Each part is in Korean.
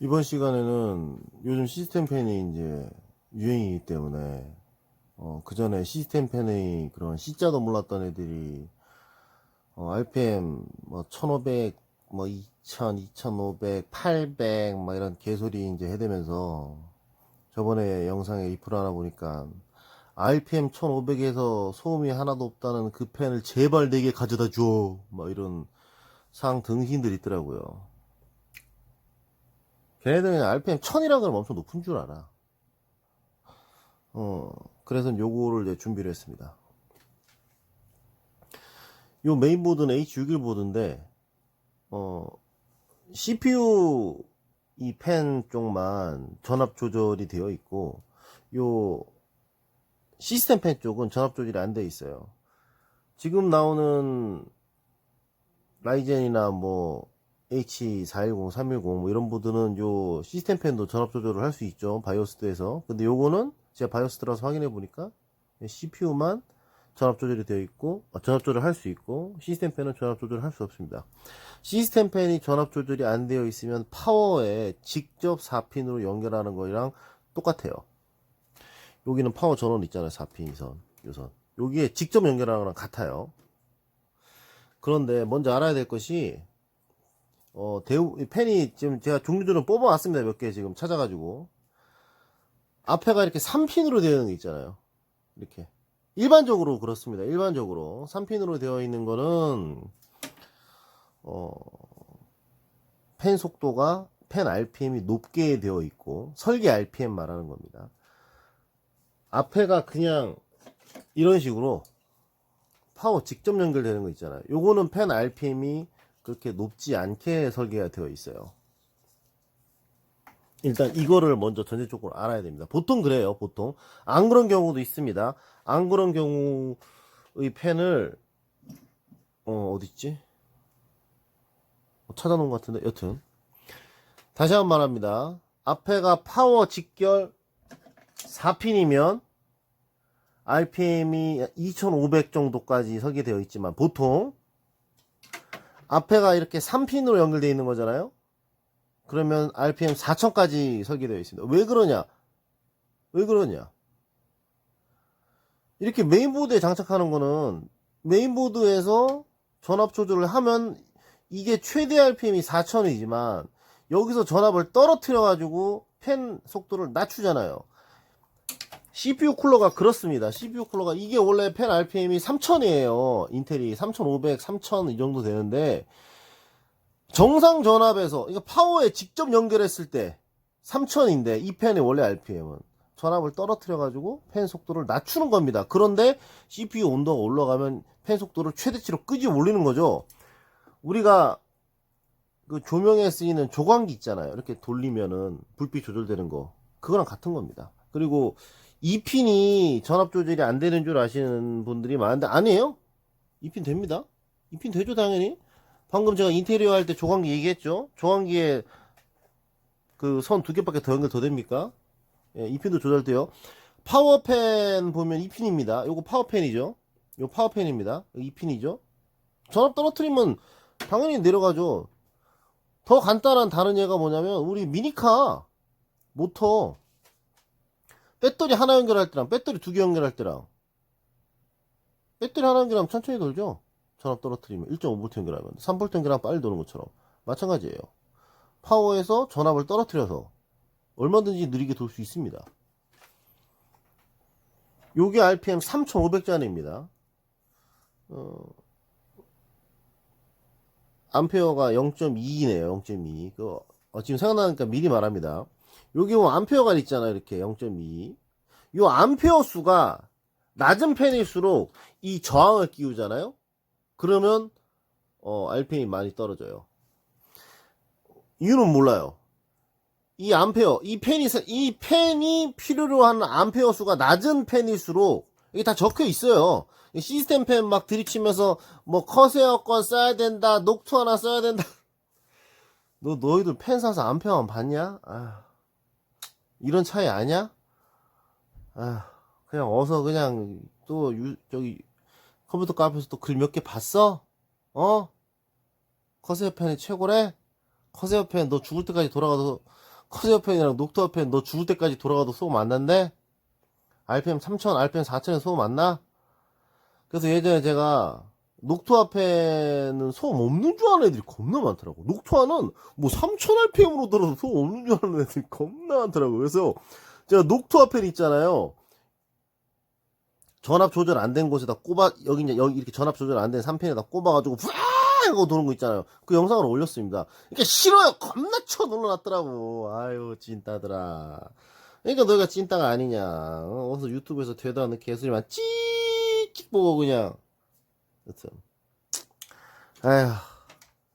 이번 시간에는 요즘 시스템 팬이 이제 유행이기 때문에 어, 그 전에 시스템 팬의 그런 C자도 몰랐던 애들이 어, RPM 뭐 1500, 뭐 2000, 2500, 800, 막 이런 개소리 이제 해대면서 저번에 영상에 리플 하나 보니까 RPM 1500에서 소음이 하나도 없다는 그 펜을 제발 내게 가져다 줘. 막 이런 상 등신들 있더라고요. 걔네들은 RPM 1000이라 그러면 엄청 높은 줄 알아. 어, 그래서 요거를 이제 준비를 했습니다. 요 메인보드는 H61 보드인데, 어, CPU 이 펜 쪽만 전압 조절이 되어 있고, 요 시스템 펜 쪽은 전압 조절이 안 되어 있어요. 지금 나오는 라이젠이나 뭐 H410, 310 뭐 이런 보드는 요 시스템 펜도 전압 조절을 할 수 있죠. 바이오스드에서. 근데 요거는 제가 바이오스드라서 확인해 보니까 CPU만 전압 조절이 되어 있고 아, 전압 조절 할 수 있고 시스템 펜은 전압 조절을 할수 없습니다. 시스템 펜이 전압 조절이 안 되어 있으면 파워에 직접 4핀으로 연결하는 거랑 똑같아요. 여기는 파워 전원 있잖아요. 4핀 선, 요선. 여기에 직접 연결하는 거랑 같아요. 그런데 먼저 알아야 될 것이 어, 대우, 이 펜이 지금 제가 종류들은 뽑아왔습니다. 몇 개 지금 찾아가지고. 앞에가 이렇게 3핀으로 되어 있는 게 있잖아요. 이렇게. 일반적으로 그렇습니다. 일반적으로. 3핀으로 되어 있는 거는, 어, 펜 속도가 펜 RPM이 높게 되어 있고, 설계 RPM 말하는 겁니다. 앞에가 그냥 이런 식으로 파워 직접 연결되는 거 있잖아요. 요거는 펜 RPM이 그렇게 높지 않게 설계가 되어 있어요. 일단 이거를 먼저 전제적으로 알아야 됩니다. 보통 그래요, 보통. 안 그런 경우도 있습니다. 안 그런 경우의 펜을, 어, 어딨지? 어, 찾아놓은 것 같은데, 여튼. 다시 한 번 말합니다. 앞에가 파워 직결 4핀이면, RPM이 2500 정도까지 설계되어 있지만, 보통, 앞에가 이렇게 3핀으로 연결되어 있는 거잖아요? 그러면 RPM 4000까지 설계되어 있습니다. 왜 그러냐? 왜 그러냐? 이렇게 메인보드에 장착하는 거는 메인보드에서 전압 조절을 하면 이게 최대 RPM이 4000이지만 여기서 전압을 떨어뜨려 가지고 펜 속도를 낮추잖아요. CPU 쿨러가 그렇습니다. CPU 쿨러가 이게 원래 펜 RPM이 3000이에요. 인텔이 3500, 3000 이 정도 되는데 정상 전압에서 이거 파워에 직접 연결했을 때 3000인데 이 펜의 원래 RPM은 전압을 떨어뜨려 가지고 펜 속도를 낮추는 겁니다. 그런데 CPU 온도가 올라가면 펜 속도를 최대치로 끄집어 올리는 거죠. 우리가 그 조명에 쓰이는 조광기 있잖아요. 이렇게 돌리면은 불빛 조절되는 거. 그거랑 같은 겁니다. 그리고 이 핀이 전압 조절이 안 되는 줄 아시는 분들이 많은데 아니에요. 이 핀 됩니다. 이 핀 되죠 당연히. 방금 제가 인테리어 할 때 조광기 얘기했죠. 조광기에 그 선 두 개밖에 더 연결 더 됩니까? 예, 이 핀도 조절돼요. 파워펜 보면 이 핀입니다. 요거 파워펜이죠. 요 파워펜입니다. 이 핀이죠. 전압 떨어뜨리면 당연히 내려가죠. 더 간단한 다른 예가 뭐냐면 우리 미니카 모터 배터리 하나 연결할 때랑 배터리 두 개 연결할 때랑 배터리 하나 연결하면 천천히 돌죠. 전압 떨어뜨리면 1.5V 연결하면 3V 연결하면 빨리 도는 것처럼 마찬가지예요. 파워에서 전압을 떨어뜨려서 얼마든지 느리게 돌 수 있습니다. 요게 RPM 3500짜리입니다. 어, 암페어가 0.2네요. 0.2. 그, 어, 지금 생각나니까 미리 말합니다. 여기 뭐 암페어가 있잖아요. 이렇게 0.2. 요 암페어 수가 낮은 펜일수록 이 저항을 끼우잖아요. 그러면 어, RPM이 많이 떨어져요. 이유는 몰라요. 이 암페어, 이 펜이 이 펜이 필요로 하는 암페어 수가 낮은 펜일수록 이게 다 적혀 있어요. 이 시스템 펜 막 들이치면서 뭐 커세어건 써야 된다, 녹투 하나 써야 된다. 너 너희들 펜 사서 암페어만 봤냐? 아, 이런 차이 아냐? 아, 그냥 어서 그냥 또 유, 저기 컴퓨터 카페에서 또 글 몇 개 봤어? 어? 커세어 펜이 최고래? 커세어 펜 너 죽을 때까지 돌아가도 커세어 펜이랑 녹투아 펜너 죽을 때까지 돌아가도 소음 안 난대? RPM 3000, RPM 4000에 소음 안 나? 그래서 예전에 제가 녹투아 펜은 소음 없는 줄 아는 애들이 겁나 많더라고. 녹투아는 뭐 3000rpm으로 들어도 소음 없는 줄 아는 애들이 겁나 많더라고. 그래서 제가 녹투아 펜 있잖아요. 전압 조절 안 된 곳에다 꼽아, 여기 이제 여기 이렇게 전압 조절 안 된 3펜에다 꼽아가지고 푸아 하고 도는 거 있잖아요. 그 영상을 올렸습니다. 이게 싫어요. 겁나 쳐 눌러놨더라고. 아유, 찐따들아. 그러니까 너희가 찐따가 아니냐. 어, 어서 유튜브에서 되도 않는 개소리만 찍찍 보고 그냥. 여튼. 아휴.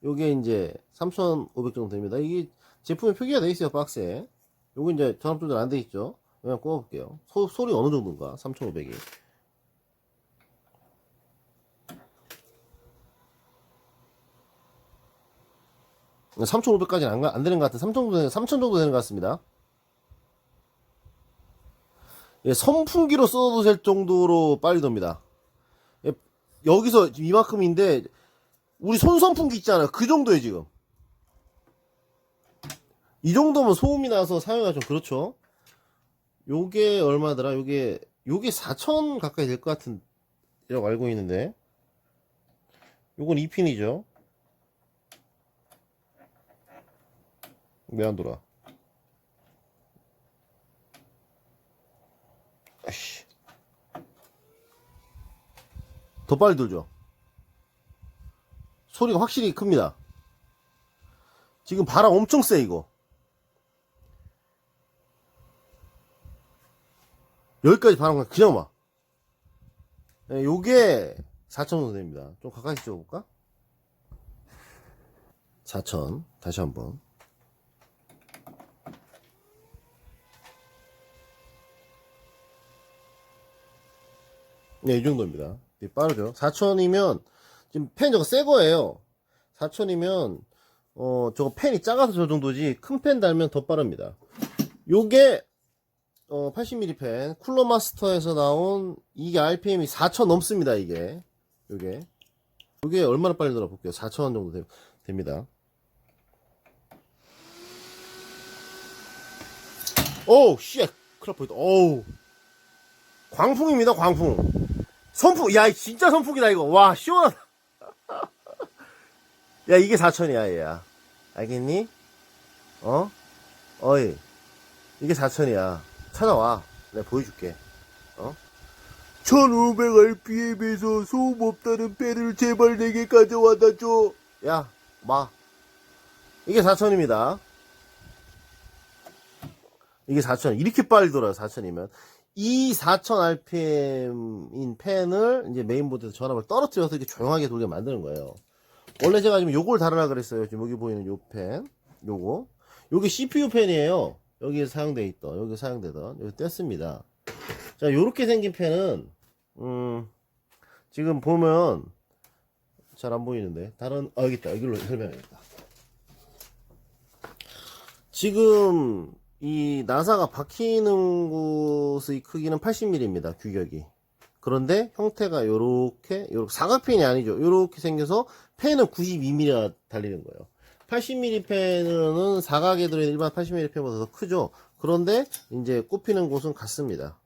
요게 이제 3,500 정도 됩니다. 이게 제품에 표기가 돼 있어요, 박스에. 요거 이제 전압 조절 안 돼 있죠. 그냥 꼽아볼게요. 소, 소리 어느 정도인가? 3,500이. 네, 3,500까지는 안, 가- 안 되는 것 같은 3,000 정도, 3,000 정도 되는 것 같습니다. 예, 선풍기로 써도 될 정도로 빨리 돕니다. 예, 여기서 지금 이만큼인데, 우리 손선풍기 있잖아요. 그 정도에 지금. 이 정도면 소음이 나서 사용하기 좀 그렇죠. 요게 얼마더라? 요게, 요게 4,000 가까이 될 것 같은, 이라고 알고 있는데. 요건 2핀이죠. 왜 안 돌아? 더 빨리 돌죠? 소리가 확실히 큽니다. 지금 바람 엄청 세, 이거. 여기까지 바람 그냥 와. 네, 요게 4천 정도 됩니다. 좀 가까이 찍어볼까? 4천. 다시 한 번. 네, 이 정도입니다. 네, 빠르죠. 4천이면, 지금 펜 저거 새 거예요. 4천이면, 어, 저거 펜이 작아서 저 정도지, 큰 펜 달면 더 빠릅니다. 요게, 어, 80mm 펜, 쿨러 마스터에서 나온, 이게 RPM이 4천 넘습니다, 이게. 요게. 요게 얼마나 빨리 돌아볼게요. 4천 정도 되- 됩니다. 오우, 씨, 크라포이트 오우. 광풍입니다, 광풍. 선풍, 야, 진짜 선풍이다, 이거. 와, 시원하다. 야, 이게 4천이야, 얘야. 알겠니? 어? 어이. 이게 4천이야. 찾아와. 내가 보여줄게. 어? 1500rpm에서 소음 없다는 배를 제발 내게 가져와다 줘. 야, 마. 이게 4천입니다. 이게 4천. 이렇게 빨리 돌아요, 4천이면. 이 4000rpm인 펜을 이제 메인보드에서 전압을 떨어뜨려서 이렇게 조용하게 돌게 만드는 거예요. 원래 제가 지금 요걸 다루라 그랬어요. 지금 여기 보이는 요 펜. 요거. 요게 CPU 펜이에요. 여기에 사용돼 있던, 여기 사용되던, 여기 뗐습니다. 자, 요렇게 생긴 펜은, 음, 지금 보면, 잘 안 보이는데. 다른, 아, 여기 있다. 여기로 설명해야겠다. 지금, 이 나사가 박히는 곳의 크기는 80mm입니다. 규격이. 그런데 형태가 요렇게, 요렇게 사각펜이 아니죠. 요렇게 생겨서 펜은 92mm가 달리는 거예요. 80mm 펜은 사각에 들어있는 일반 80mm 펜보다 더 크죠. 그런데 이제 꼽히는 곳은 같습니다.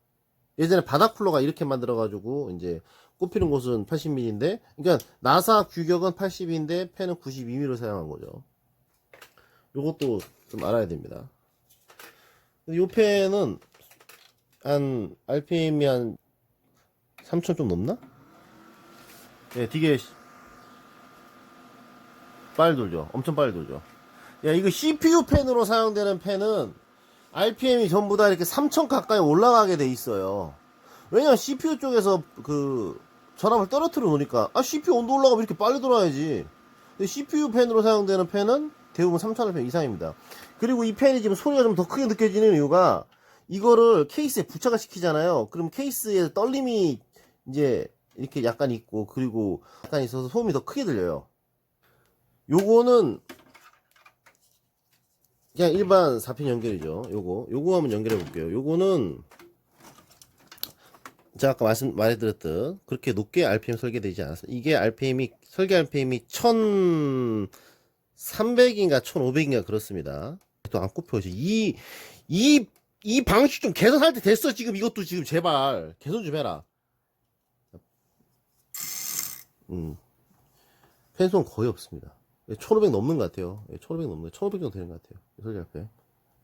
예전에 바닥 쿨러가 이렇게 만들어가지고 이제 꼽히는 곳은 80mm인데, 그러니까 나사 규격은 80인데 펜은 92mm로 사용한 거죠. 요것도 좀 알아야 됩니다. 근데 요 펜은 한 RPM이 한 3천 좀 넘나? 예, 되게 빨리 돌죠. 엄청 빨리 돌죠. 야, 이거 CPU 펜으로 사용되는 펜은 RPM이 전부 다 이렇게 3000 가까이 올라가게 돼 있어요. 왜냐면 CPU 쪽에서 그 전압을 떨어뜨려 놓으니까 아 CPU 온도 올라가면 이렇게 빨리 돌아야지. 근데 CPU 펜으로 사용되는 펜은 대부분 3000rpm 이상입니다. 그리고 이 펜이 지금 소리가 좀 더 크게 느껴지는 이유가 이거를 케이스에 부착을 시키잖아요. 그럼 케이스에 떨림이 이제 이렇게 약간 있고 그리고 약간 있어서 소음이 더 크게 들려요. 요거는 그냥 일반 4핀 연결이죠. 요거 요거 한번 연결해 볼게요. 요거는 제가 아까 말씀 말해드렸듯 그렇게 높게 RPM 설계되지 않았어요. 이게 RPM이 설계 RPM이 1300인가 1500인가 그렇습니다. 또 안 꼽혀. 이, 이, 이 방식 좀 개선할 때 됐어. 지금 이것도 지금 제발. 개선 좀 해라. 음. 펜송 거의 없습니다. 1500 넘는 것 같아요. 1500 넘는, 1500 정도 되는 것 같아요. 솔직 앞에.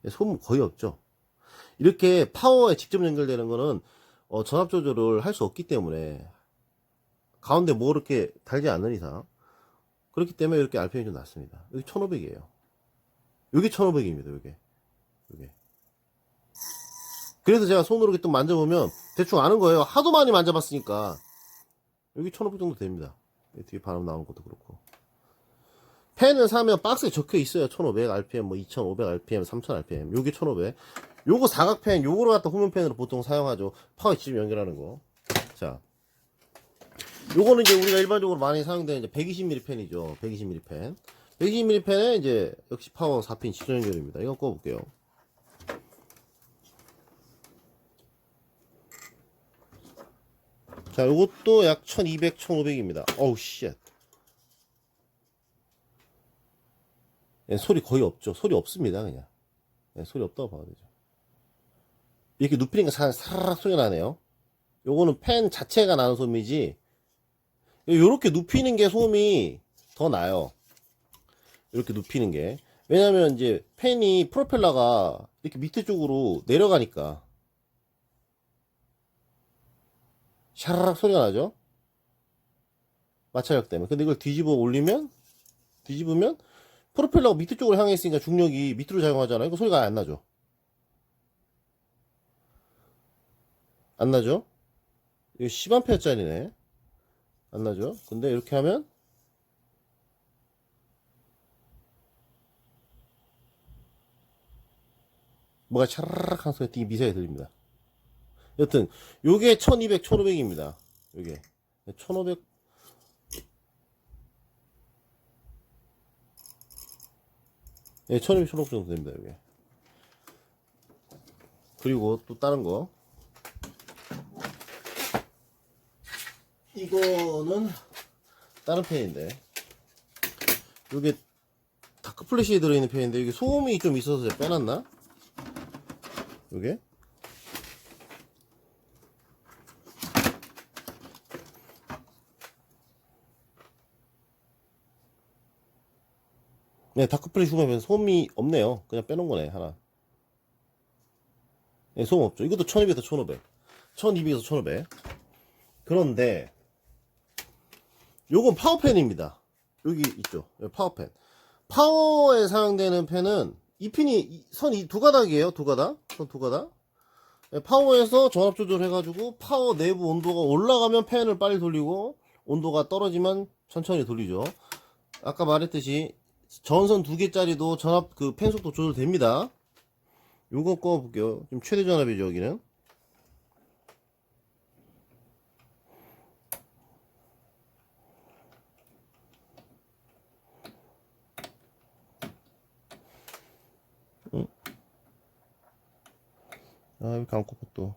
소음 거의 없죠. 이렇게 파워에 직접 연결되는 거는, 어, 전압 조절을 할 수 없기 때문에, 가운데 뭐 이렇게 달지 않는 이상, 그렇기 때문에 이렇게 RPM이 좀 낮습니다. 여기 1500이에요. 여기 1500입니다, 여기. 여기. 그래서 제가 손으로 이렇게 또 만져보면 대충 아는 거예요. 하도 많이 만져봤으니까. 여기 1500 정도 됩니다. 뒤에 바람 나오는 것도 그렇고. 펜을 사면 박스에 적혀 있어요. 1500 RPM, 뭐 2500 RPM, 3000 RPM. 요게 1500. 요거 사각펜, 요거로 갖다 후면펜으로 보통 사용하죠. 파워 직접 연결하는 거. 자. 요거는 이제 우리가 일반적으로 많이 사용되는 이제 120mm 펜이죠. 120mm 펜. 120mm 펜에 이제 역시 파워 4핀 직전 연결입니다. 이거 꺼볼게요. 자, 요것도 약 1200, 1500입니다. 어우, 쉣. 예, 소리 거의 없죠. 소리 없습니다, 그냥. 예, 소리 없다고 봐야 되죠. 이렇게 눕히니까 사, 사라락 소리가 나네요. 요거는 펜 자체가 나는 소음이지, 요렇게 눕히는 게 소음이 더 나요. 이렇게 눕히는 게. 왜냐면 이제 펜이 프로펠러가 이렇게 밑에 쪽으로 내려가니까. 샤라락 소리가 나죠? 마찰력 때문에. 근데 이걸 뒤집어 올리면, 뒤집으면, 프로펠러가 밑에 쪽으로 향해 있으니까 중력이 밑으로 작용하잖아요. 그 소리가 안 나죠? 안 나죠? 이거 10A짜리네. 안 나죠? 근데 이렇게 하면, 뭐가 차라락 하는 소리가 되게 미세하게 들립니다. 여튼 요게 1200, 1500입니다. 요게 1500 예, 1200, 1500 정도 됩니다. 요게 그리고 또 다른 거 이거는 다른 펜인데 요게 다크 플래시에 들어있는 펜인데 이게 소음이 좀 있어서 제가 빼놨나? 요게 네, 다크플래시 후면 소음이 없네요. 그냥 빼놓은 거네, 하나. 네, 소음 없죠. 이것도 1200에서 1500. 1200에서 1500. 그런데, 요건 파워펜입니다. 여기 있죠. 여기 파워펜. 파워에 사용되는 펜은, 이 핀이, 선이두 가닥이에요. 두 가닥. 선 두 가닥. 네, 파워에서 전압 조절해가지고, 파워 내부 온도가 올라가면 펜을 빨리 돌리고, 온도가 떨어지면 천천히 돌리죠. 아까 말했듯이, 전선 두 개짜리도 전압 그 펜 속도 조절됩니다. 요거 꺼볼게요. 지금 최대 전압이죠, 여기는. 아, 왜 이렇게 안 꼽고 또.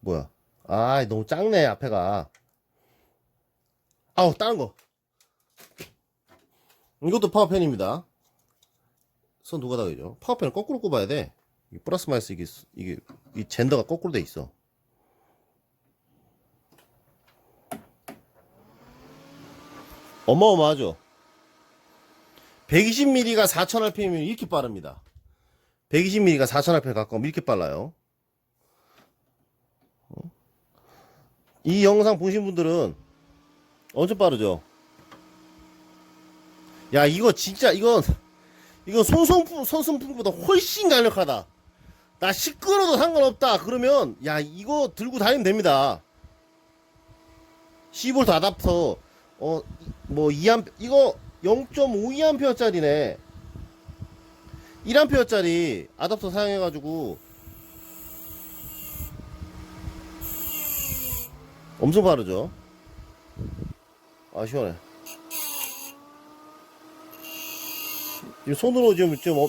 뭐야. 아, 너무 작네, 앞에가. 아우, 다른 거. 이것도 파워펜입니다. 선두 가닥이죠. 파워펜을 거꾸로 꼽아야 돼. 이게 플러스 마이너스 이게, 이게, 이 젠더가 거꾸로 돼 있어. 어마어마하죠? 120mm가 4000rpm이면 이렇게 빠릅니다. 120mm가 4000rpm 가까우면 이렇게 빨라요. 어? 이 영상 보신 분들은 엄청 빠르죠? 야 이거 진짜 이건 이거 손손품 손손품보다 훨씬 강력하다. 나 시끄러도 상관없다. 그러면 야 이거 들고 다니면 됩니다. 12V 아답터 어뭐 2A 이거 0.52A짜리네. 1A짜리 아답터 사용해가지고 엄청 빠르죠. 아 시원해. 지금 손으로 지금 좀 어...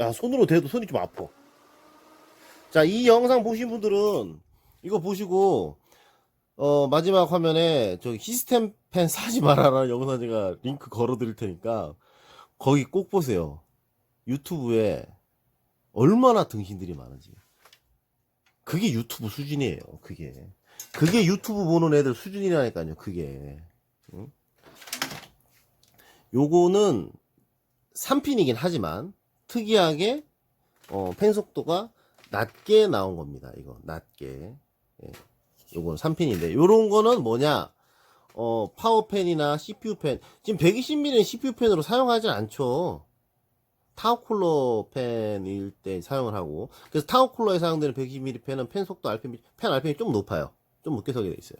야 손으로 대도 손이 좀 아파. 자이 영상 보신 분들은 이거 보시고 어 마지막 화면에 저 시스템 펜 사지 말아라 영상 제가 링크 걸어 드릴 테니까 거기 꼭 보세요. 유튜브에 얼마나 등신들이 많은지. 그게 유튜브 수준이에요. 그게. 그게 유튜브 보는 애들 수준이라니까요. 그게. 응? 요거는 3핀이긴 하지만 특이하게 어, 펜 속도가 낮게 나온 겁니다. 이거 낮게. 예. 요거는 3핀인데 요런 거는 뭐냐? 어, 파워펜이나 CPU 펜. 지금 120mm는 CPU 펜으로 사용하지 않죠. 타워쿨러 펜일 때 사용을 하고. 그래서 타워쿨러에 사용되는 120mm 펜은 펜 속도 RPM, 펜 RPM이 좀 높아요. 좀 높게 서게 돼 있어요.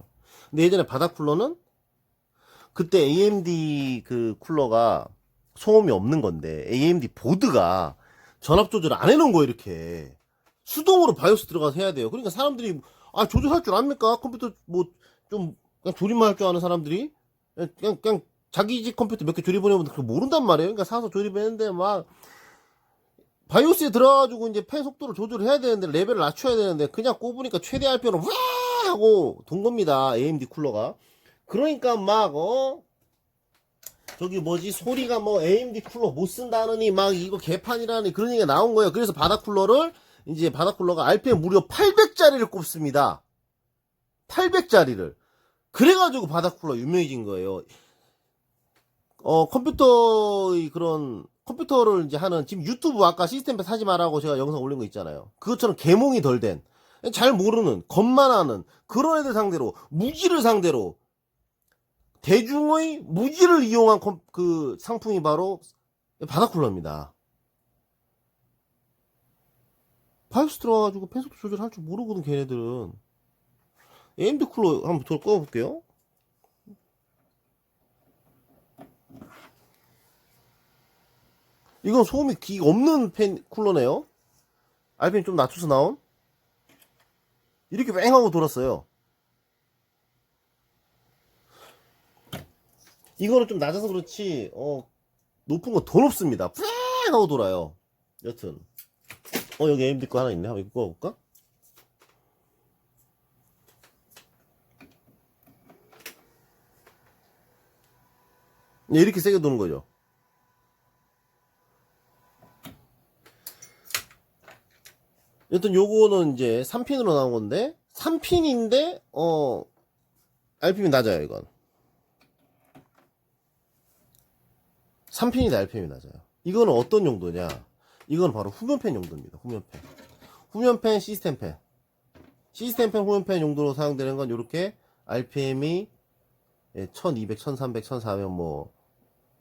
근데 예전에 바닥 쿨러는 그때 AMD 그 쿨러가 소음이 없는 건데 AMD 보드가 전압 조절 안 해놓은 거예요 이렇게 수동으로 바이오스 들어가서 해야 돼요 그러니까 사람들이 아 조절할 줄 압니까 컴퓨터 뭐 좀 그냥 조립만 할 줄 아는 사람들이 그냥, 그냥, 자기 집 컴퓨터 몇 개 조립해보면 그거 모른단 말이에요 그러니까 사서 조립했는데 막 바이오스에 들어가가지고 이제 펜 속도를 조절을 해야 되는데 레벨을 낮춰야 되는데 그냥 꼽으니까 최대 RPM으로 와 하고 돈 겁니다 AMD 쿨러가 그러니까 막, 어? 저기 뭐지, 소리가 뭐 AMD 쿨러 못 쓴다느니 막 이거 개판이라니 그런 얘기가 나온 거예요. 그래서 바닥 쿨러를, 이제 바닥 쿨러가 RPM 무려 800짜리를 꼽습니다. 800짜리를. 그래가지고 바닥 쿨러 유명해진 거예요. 어, 컴퓨터의 그런, 컴퓨터를 이제 하는, 지금 유튜브 아까 시스템 사지 말라고 제가 영상 올린 거 있잖아요. 그것처럼 개몽이 덜 된, 잘 모르는, 겁만 하는, 그런 애들 상대로, 무지를 상대로, 대중의 무지를 이용한 컴- 그 상품이 바로 바닥쿨러입니다. 바이오스 들어가가지고 펜속도 조절할 줄 모르거든 걔네들은. AMD 쿨러 한번 더 꺼볼게요. 이건 소음이 기 없는 펜 쿨러네요. RPM 좀 낮춰서 나온. 이렇게 뺑하고 돌았어요. 이거는 좀 낮아서 그렇지, 어, 높은 거 더 높습니다. 푸 하고 돌아요. 여튼. 어, 여기 AMD 거 하나 있네. 한번 이거 꺼볼까? 이렇게 세게 도는 거죠. 여튼 요거는 이제 3핀으로 나온 건데, 3핀인데, 어, RPM이 낮아요, 이건. 3핀이 RPM이 낮아요. 이거는 어떤 용도냐? 이건 바로 후면펜 용도입니다. 후면펜. 후면펜, 시스템펜. 시스템펜, 후면펜 용도로 사용되는 건 이렇게 RPM이 1200, 1300, 1400, 뭐,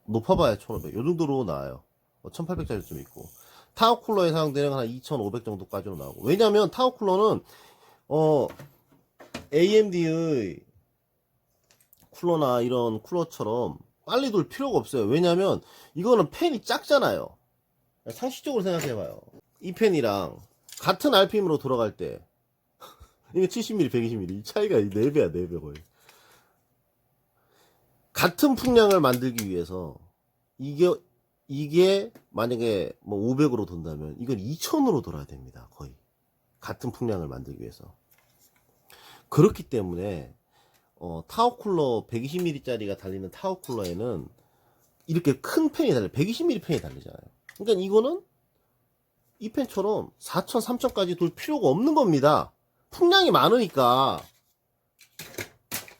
높아봐야 1500. 요 정도로 나와요. 1800짜리 좀 있고. 타워 쿨러에 사용되는 건한2500 정도까지로 나오고. 왜냐면 타워 쿨러는, 어, AMD의 쿨러나 이런 쿨러처럼 빨리 돌 필요가 없어요. 왜냐면 이거는 펜이 작잖아요. 상식적으로 생각해봐요. 이 펜이랑 같은 RPM으로 돌아갈 때 이게 70mm, 120mm 이 차이가 4배야 4배 거의. 같은 풍량을 만들기 위해서 이게 이게 만약에 뭐 500으로 돈다면 이건 2000으로 돌아야 됩니다. 거의 같은 풍량을 만들기 위해서. 그렇기 때문에 어, 타워 쿨러 120mm짜리가 달리는 타워 쿨러에는 이렇게 큰 펜이 달려 120mm 펜이 달리잖아요. 그러니까 이거는 이 펜처럼 4천, 3천까지 돌 필요가 없는 겁니다. 풍량이 많으니까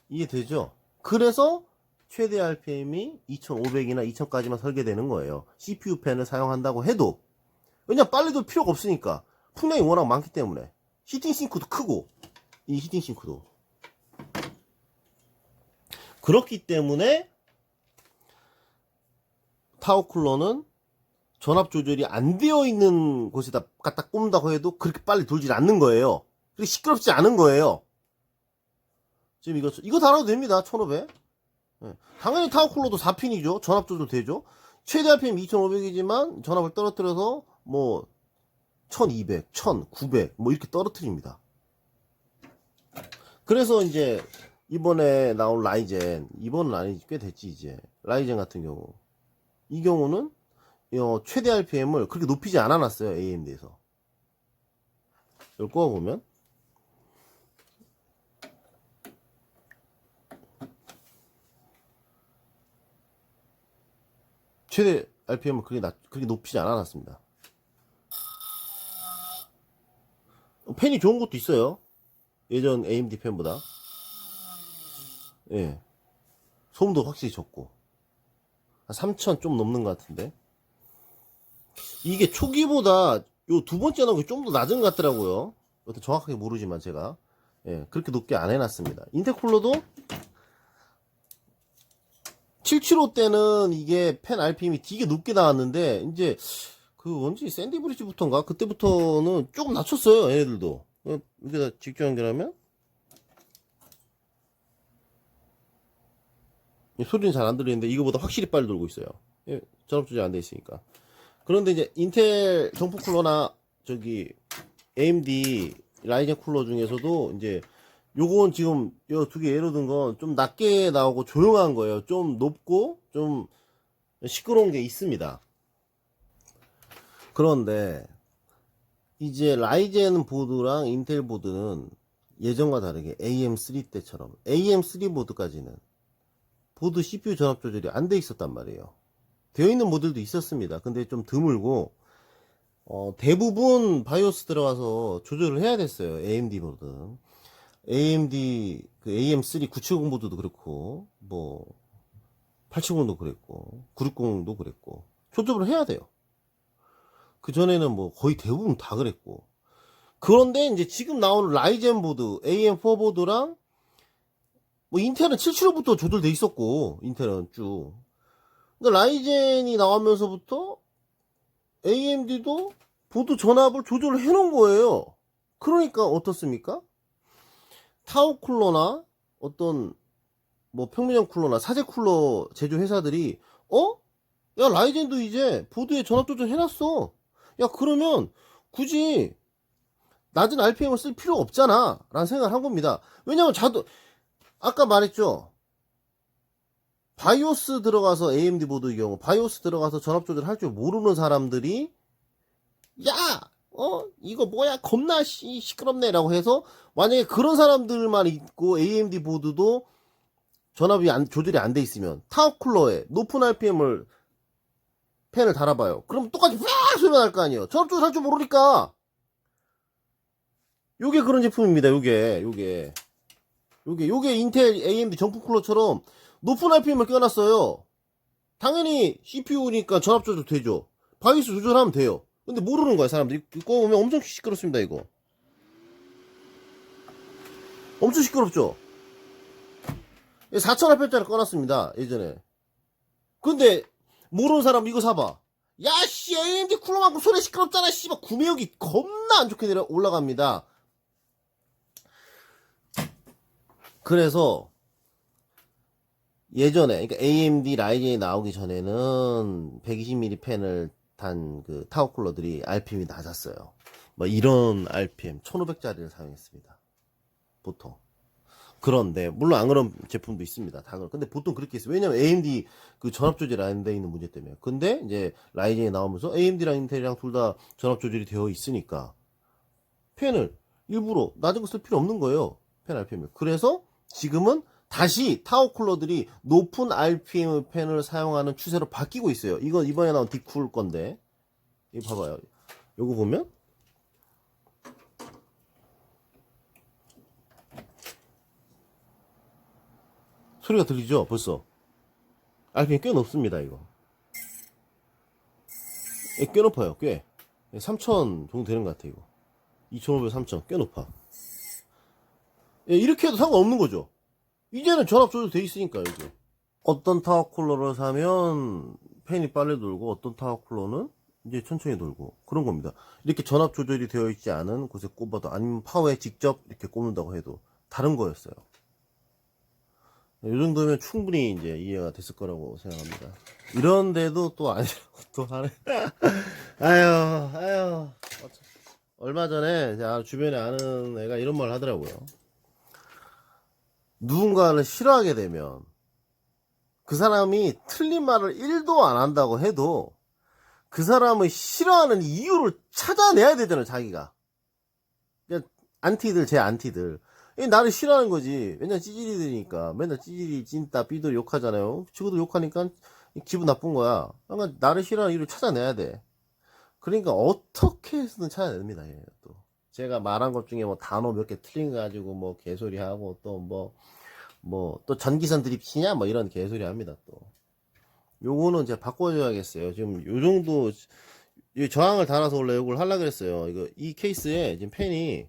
이해되죠? 그래서 최대 RPM이 2500이나 2000까지만 설계되는 거예요. CPU 펜을 사용한다고 해도 왜냐 빨리 돌 필요가 없으니까 풍량이 워낙 많기 때문에 히팅 싱크도 크고 이 히팅 싱크도 그렇기 때문에 타워 쿨러는 전압 조절이 안 되어 있는 곳에다 갖다 꼽는다고 해도 그렇게 빨리 돌질 않는 거예요. 그리고 시끄럽지 않은 거예요. 지금 이거, 이거 달아도 됩니다. 1500. 예. 당연히 타워쿨러도 4핀이죠. 전압 조절 되죠. 최대 RPM 2500이지만 전압을 떨어뜨려서 뭐, 1200, 1900, 뭐 이렇게 떨어뜨립니다. 그래서 이제 이번에 나온 라이젠 이번은 아니지 꽤 됐지 이제 라이젠 같은 경우 이 경우는 어, 최대 RPM을 그렇게 높이지 않아 놨어요 AMD에서 이걸 꼽아보면 최대 RPM은 그렇게, 낮, 그렇게 높이지 않아놨습니다. 펜이 좋은 것도 있어요. 예전 AMD 펜보다. 예. 소음도 확실히 적고. 한 3천 좀 넘는 것 같은데. 이게 초기보다 요 두 번째 나온 게 좀 더 낮은 것 같더라고요. 정확하게 모르지만 제가. 예, 그렇게 높게 안 해놨습니다. 인텔쿨러도 775 때는 이게 펜 RPM이 되게 높게 나왔는데, 이제, 그, 언제, 샌디 브리지부터인가? 그때부터는 조금 낮췄어요, 얘네들도. 어, 여기다 직접 연결하면? 이 소리는 잘 안 들리는데, 이거보다 확실히 빨리 돌고 있어요. 예, 전압 조절 안 돼 있으니까. 그런데 이제, 인텔 정품 쿨러나, 저기, AMD 라이젠 쿨러 중에서도, 이제, 요건 지금 요 두 개 예로 든 건 좀 낮게 나오고 조용한 거예요. 좀 높고 좀 시끄러운 게 있습니다. 그런데 이제 라이젠 보드랑 인텔 보드는 예전과 다르게 AM3 때처럼 AM3 보드까지는 보드 CPU 전압 조절이 안 돼 있었단 말이에요. 되어 있는 모델도 있었습니다. 근데 좀 드물고 어, 대부분 바이오스 들어가서 조절을 해야 됐어요. AMD 보드는. AMD 그 AM3 970 보드도 그렇고 뭐 870도 그랬고 960도 그랬고 조절을 해야 돼요. 그 전에는 뭐 거의 대부분 다 그랬고 그런데 이제 지금 나오는 라이젠 보드 AM4 보드랑 뭐 인텔은 775부터 조절돼 있었고 인텔은 쭉 근데 라이젠이 나오면서부터 AMD도 보드 전압을 조절을 해 놓은 거예요. 그러니까 어떻습니까? 타워 쿨러나 어떤 뭐 평면형 쿨러나 사제 쿨러 제조 회사들이 어? 야 라이젠도 이제 보드에 전압 조절 해놨어. 야 그러면 굳이 낮은 RPM을 쓸 필요 없잖아 라는 생각을 한 겁니다. 왜냐면 자도 아까 말했죠. 바이오스 들어가서 AMD 보드의 경우 바이오스 들어가서 전압 조절 할 줄 모르는 사람들이 야 어? 이거 뭐야? 겁나 시, 시끄럽네. 라고 해서, 만약에 그런 사람들만 있고, AMD 보드도 전압이 안, 조절이 안 돼 있으면, 타워 쿨러에 높은 RPM을, 펜을 달아봐요. 그럼 똑같이 팍 소리가 날거 아니에요. 전압 조절 할줄 모르니까! 요게 그런 제품입니다, 요게, 요게. 요게, 요게 인텔 AMD 정품 쿨러처럼 높은 RPM을 껴놨어요. 당연히 CPU니까 전압 조절 되죠. 바이오스 조절하면 돼요. 근데 모르는 거야 사람들이. 이거 보면 엄청 시끄럽습니다 이거. 엄청 시끄럽죠? 4,000원짜리 꺼놨습니다 예전에. 근데 모르는 사람 이거 사봐. 야씨 AMD 쿨러만큼 소리 시끄럽잖아 씨발. 구매욕이 겁나 안 좋게 내려 올라갑니다. 그래서 예전에 그러니까 AMD 라이젠이 나오기 전에는 120mm 펜을 단그 타워 쿨러들이 RPM이 낮았어요. 뭐 이런 RPM 1500짜리를 사용했습니다. 보통. 그런데 물론 안 그런 제품도 있습니다. 다 그런. 근데 보통 그렇게 했어요. 왜냐면 AMD 그 전압 조절이 안돼 있는 문제 때문에. 근데 이제 라이젠이 나오면서 AMD랑 인텔이랑 둘 다 전압 조절이 되어 있으니까 펜을 일부러 낮은 거 쓸 필요 없는 거예요. 펜 RPM을. 그래서 지금은 다시 타워 쿨러들이 높은 RPM 펜을 사용하는 추세로 바뀌고 있어요. 이건 이번에 나온 디쿨 건데. 이거 봐봐요. 요거 보면 소리가 들리죠? 벌써. RPM 꽤 높습니다, 이거. 예, 꽤 높아요, 꽤. 3,000 정도 되는 것 같아, 이거. 2,500, 3,000. 꽤 높아. 예, 이렇게 해도 상관없는 거죠. 이제는 전압 조절 돼 있으니까 여기 어떤 타워 쿨러를 사면 팬이 빨리 돌고 어떤 타워 쿨러는 이제 천천히 돌고 그런 겁니다. 이렇게 전압 조절이 되어 있지 않은 곳에 꼽아도 아니면 파워에 직접 이렇게 꼽는다고 해도 다른 거였어요. 이 정도면 충분히 이제 이해가 됐을 거라고 생각합니다. 이런데도 또 아니라고 또 하네 아유 아유. 얼마 전에 주변에 아는 애가 이런 말 하더라고요 누군가를 싫어하게 되면 그 사람이 틀린 말을 1도 안 한다고 해도 그 사람을 싫어하는 이유를 찾아내야 되잖아요, 자기가. 그냥 안티들, 제 안티들. 이 나를 싫어하는 거지. 맨날 찌질이들이니까. 맨날 찌질이, 찐따, 삐들 욕하잖아요. 지구도 욕하니까 기분 나쁜 거야. 그러니까 나를 싫어하는 이유를 찾아내야 돼. 그러니까 어떻게 해서든 찾아냅니다. 얘 또. 제가 말한 것 중에 뭐 단어 몇 개 틀린 거 가지고 뭐 개소리 하고 또 뭐 뭐 또 전기선 드립 치냐 뭐 이런 개소리 합니다 또. 요거는 제가 바꿔줘야겠어요. 지금 요 정도 이 저항을 달아서 원래 이걸 하려 그랬어요. 이거 이 케이스에 지금 펜이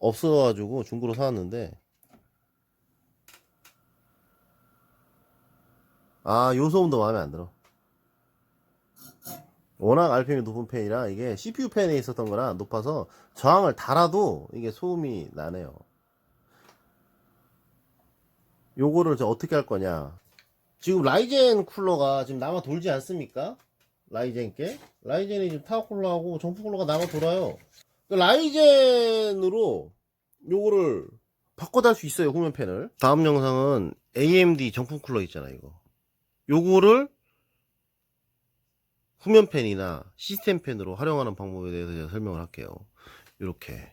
없어가지고 중고로 사왔는데 아, 요 소음도 마음에 안 들어. 워낙 RPM이 높은 펜이라 이게 CPU 펜에 있었던 거라 높아서 저항을 달아도 이게 소음이 나네요. 요거를 저 어떻게 할 거냐. 지금 라이젠 쿨러가 지금 남아 돌지 않습니까? 라이젠 게? 라이젠이 지금 타워 쿨러하고 정품 쿨러가 남아 돌아요. 그 라이젠으로 요거를 바꿔달 수 있어요, 후면 펜을. 다음 영상은 AMD 정품 쿨러 있잖아, 이거. 요거를 후면 펜이나 시스템 펜으로 활용하는 방법에 대해서 제가 설명을 할게요. 이렇게